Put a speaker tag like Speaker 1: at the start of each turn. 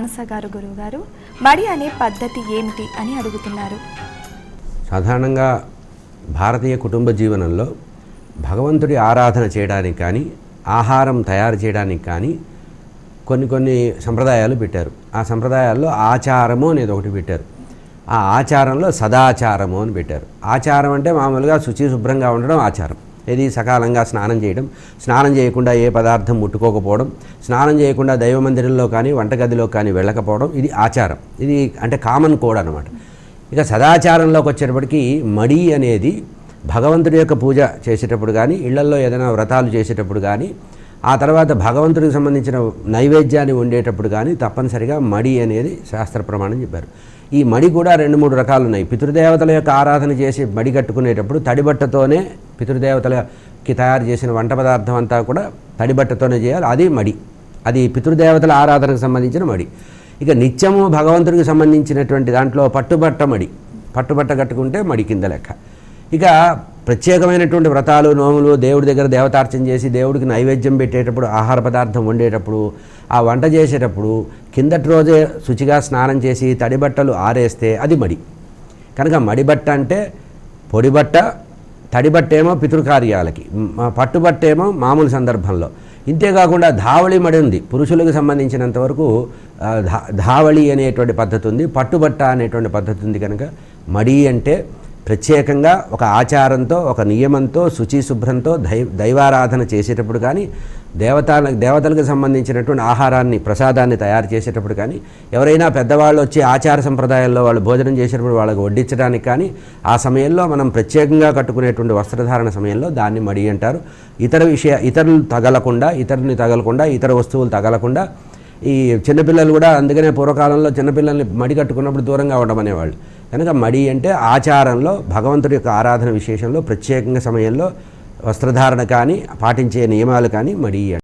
Speaker 1: మానస గారు గురువుగారు మడి అనే పద్ధతి ఏమిటి అని అడుగుతున్నారు.
Speaker 2: సాధారణంగా భారతీయ కుటుంబ జీవనంలో భగవంతుడి ఆరాధన చేయడానికి కానీ ఆహారం తయారు చేయడానికి కానీ కొన్ని కొన్ని సంప్రదాయాలు పెట్టారు. ఆ సంప్రదాయాల్లో ఆచారము అనేది ఒకటి పెట్టారు. ఆ ఆచారంలో సదాచారము అని పెట్టారు. ఆచారం అంటే మామూలుగా శుచి శుభ్రంగా ఉండడం ఆచారం. ఇది సకాలంగా స్నానం చేయడం స్నానం చేయకుండా ఏ పదార్థం ముట్టుకోకపోవడం స్నానం చేయకుండా దైవ మందిరంలో కానీ వంటగదిలో కానీ వెళ్ళకపోవడం ఇది ఆచారం. ఇది అంటే కామన్ కోడ్ అనమాట ఇక సదాచారంలోకి వచ్చేటప్పటికి మడి అనేది భగవంతుడి యొక్క పూజ చేసేటప్పుడు కానీ ఇళ్ళల్లో ఏదైనా వ్రతాలు చేసేటప్పుడు కానీ ఆ తర్వాత భగవంతుడికి సంబంధించిన నైవేద్యాన్ని వండేటప్పుడు కానీ తప్పనిసరిగా మడి అనేది శాస్త్ర ప్రమాణం చెప్పారు. ఈ మడి కూడా రెండు మూడు రకాలు ఉన్నాయి. పితృదేవతల యొక్క ఆరాధన చేసి మడి కట్టుకునేటప్పుడు తడిబట్టతోనే పితృదేవతలకి తయారు చేసిన వంట పదార్థం అంతా కూడా తడిబట్టతోనే చేయాలి. అది మడి. అది పితృదేవతల ఆరాధనకు సంబంధించిన మడి. ఇక నిత్యము భగవంతుడికి సంబంధించినటువంటి దాంట్లో పట్టుబట్ట మడి. పట్టుబట్ట కట్టుకుంటే మడి కింద లెక్క. ఇక ప్రత్యేకమైనటువంటి వ్రతాలు నోములు దేవుడి దగ్గర దేవతార్చన చేసి దేవుడికి నైవేద్యం పెట్టేటప్పుడు ఆహార పదార్థం వండేటప్పుడు ఆ వంట చేసేటప్పుడు కిందటి రోజే శుచిగా స్నానం చేసి తడి బట్టలు ఆరేస్తే అది మడి. కనుక మడిబట్ట అంటే పొడిబట్ట తడిబట్టేమో పితృకార్యాలకి పట్టుబట్టేమో మామూలు సందర్భంలో. ఇంతేకాకుండా ధావళి మడి ఉంది. పురుషులకు సంబంధించినంత వరకు ధా ధావళి అనేటువంటి పద్ధతి ఉంది. పట్టుబట్ట అనేటువంటి పద్ధతి ఉంది కనుక మడి అంటే ప్రత్యేకంగా ఒక ఆచారంతో ఒక నియమంతో శుచి శుభ్రంతో దై దైవారాధన చేసేటప్పుడు కానీ దేవతల దేవతలకు సంబంధించినటువంటి ఆహారాన్ని ప్రసాదాన్ని తయారు చేసేటప్పుడు కానీ ఎవరైనా పెద్దవాళ్ళు వచ్చి ఆచార సంప్రదాయాల్లో వాళ్ళు భోజనం చేసేటప్పుడు వాళ్ళకి వడ్డించడానికి కానీ ఆ సమయంలో మనం ప్రత్యేకంగా కట్టుకునేటువంటి వస్త్రధారణ సమయంలో దాన్ని మడి అంటారు. ఇతర విషయ ఇతరులు తగలకుండా ఇతరుని తగలకుండా ఇతర వస్తువులు తగలకుండా ఈ చిన్నపిల్లలు కూడా అందుకనే పూర్వకాలంలో చిన్నపిల్లల్ని మడి కట్టుకున్నప్పుడు దూరంగా ఉండమనేవాళ్ళు కనుక మడి అంటే ఆచారంలో భగవంతుడి యొక్క ఆరాధన విశేషంలో ప్రత్యేకంగా సమయంలో వస్త్రధారణ కానీ పాటించే నియమాలు కానీ మడియ